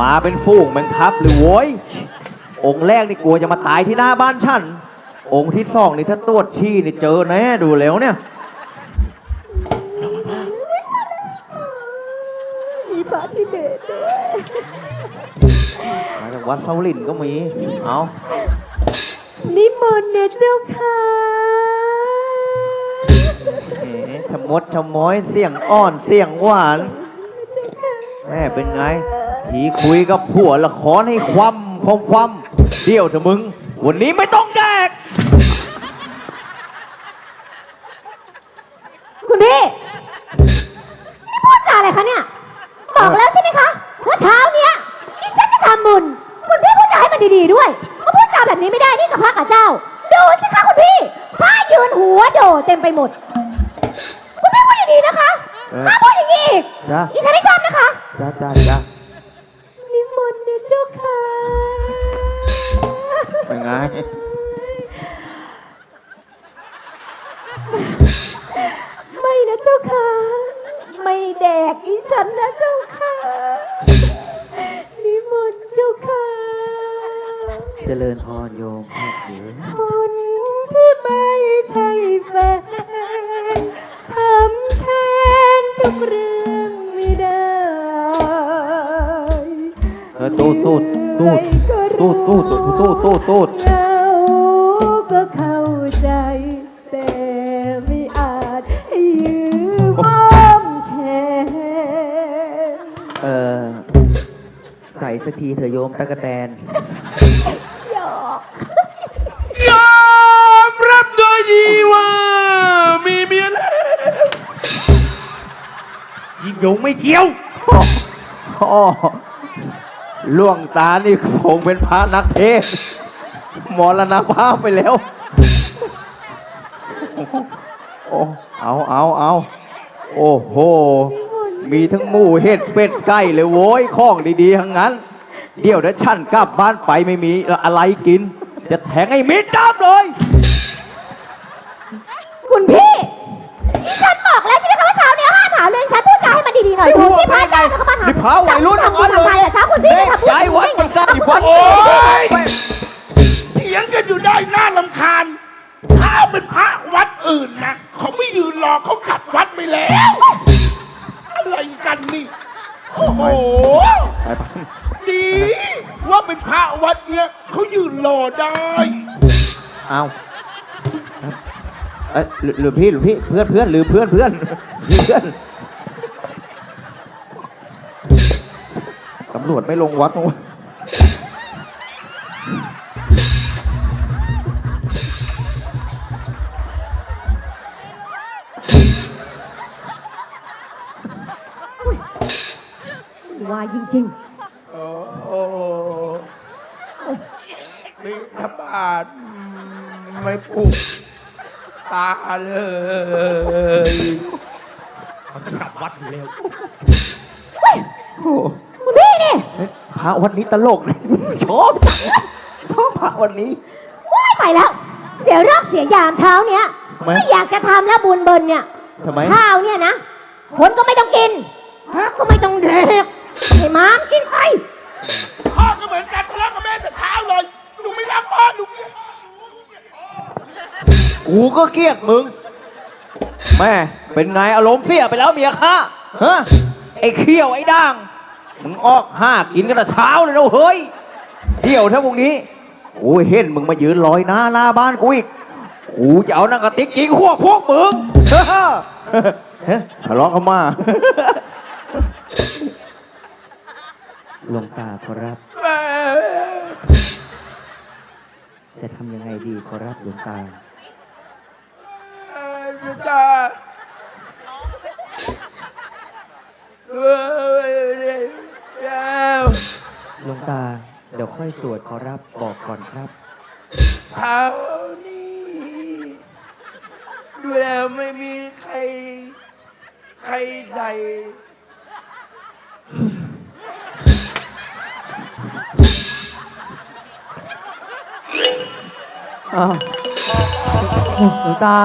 มาเป็นฝูงแมงทับเลยโว้ยองค์แรกนี่กลัวจะมาตายที่หน้าบ้านฉัน องค์ที่สองนี่ถ้าตรวจชี้นี่เจอแน่ดูแล้วเนี่ยมีพระทิเบตด้วยมาจากวัดเซาหลินก็มี เอานิมนต์นะเจ้าค่ะแหมชะมดชะม้อยเสียงอ่อนเสียงหวาน แม่เป็นไง ผีคุยกับผัวละครให้คว่ำพงคว่ำเดี่ยวเถอะมึง วันนี้ไม่ต้องแดก คุณพี่นี่พูดจาอะไรคะเนี่ย บอกแล้วใช่ไหมคะว่าเช้าเนี้ยนี่ฉันจะทำบุญคุณพี่พูดจาให้มันดีๆด้วยมาพูดจาแบบนี้ไม่ได้นี่กับพระกับเจ้า ดูสิคะคุณพี่พระยืนหัวโดดเต็มไปหมด คุณพี่พูดดีๆนะคะเออห้ามพูดอย่างนี้อีกจ้ะอีฉันไม่ชอบนะคะ จ้าจ้าจ้า ไงไม่นะเจ้าค่ะ ไม่แดกอีฉันนะเจ้าค่ะนิมนต์เจ้าค่ะเจริญพรโยมพ่อเสือคนที่ไม่ใช่แฟนทำแทนทุกเรื่องไม่ได้ เออตูดตูดตูด ตูดตูดตูดตูดตูดตูดเราก็เข้าใจ แต่ไม่อาจให้ยืมอ้อมแขนเออใส่สักทีเถอะโยมตะกะแตน หยอกยอมรับโดยดีว่า มีเมียแล้วยิงยงไม่เกี่ยวอ๋ ล่วงตานี่คงเป็นพระนักเทศมรณภาพไปแล้ว โอ้เอาเอาเอาโอ้โห มีทั้งหมูเห็ดเป็ดไก่เลยโว้ยของดีๆทั้งนั้น เดี๋ยวเดี๋ยวฉันกลับบ้านไปไม่มีอะไรกิน จะแทงไอ้มิดจับเลย นะคะมาถามนี่พระวัยรุ่นทั้งนั้นเลยทำบุญทำทานแต่เช้าคุณพี่ไม่ทำบุญย้ายวัดมันสร้างอีกวัดโอ้ยเถียงกันอยู่ได้น่าลำคาญ ถ้าเป็นพระวัดอื่นนะเขาไม่ยืนรอเขากลับวัดไปแล้ว อะไรกันนี่ โอ้โห ไปไปดีว่าเป็นพระวัดเนี้ยเขายืนรอได้ เอาเอ้ยหรือหรือพี่หรือพี่เพื่อนเพื่อนหรือเพื่อนเพื่อนเพื่อน ตำรวจไม่ลงวัดมั้งวะว่าจริงโอ้โอ้มีทบาทไม่ปุกตาเลยโอ้โหๆคุณพี่นี่เฮ้ยพ ระวันนี้ตลกนะชอบชอบพระวันนี้ว้ายไปแล้ว เสียเลิกเสียยามเช้าเนี้ยทำไม ไม่อยากจะทำแล้วบุญเบินเนี่ยทำไม ข้าวเนี่ยนะคนก็ไม่ต้องกินพระก็ไม่ต้องเด็กให้หมามกินไปพ่อก็เหมือนกันทะเลาะกับแม่แต่เช้าเลย หนูไม่รักพ่อ หนูเกลียดกูก็เกลียดมึง แม่ เป็นไงอารมณ์เสียไปแล้วเมียข้าฮะไอ้เขี้ยวไอ้ด่าง มึงออกห้ากินกันแต่เช้าเลยนะเฮ้ย เที่ยวถ้าพวกนี้กูเห็นมึงมายืนลอยหน้าหน้าบ้านกูอีก กูจะเอานังกระติกยิงหัวพวกมึงเฮ้ยทะเลาะกันมาหลวงตาขอรับ จะทำยังไงดีขอรับหลวงตาจะตาเอ้ยแล้ว หลวงตา เดี๋ยว ค่อยสวดขอรับบอกก่อนครับเท้านี้ดูแล้วไม่มีใคร ใครใส่ อ้าวหลวงตา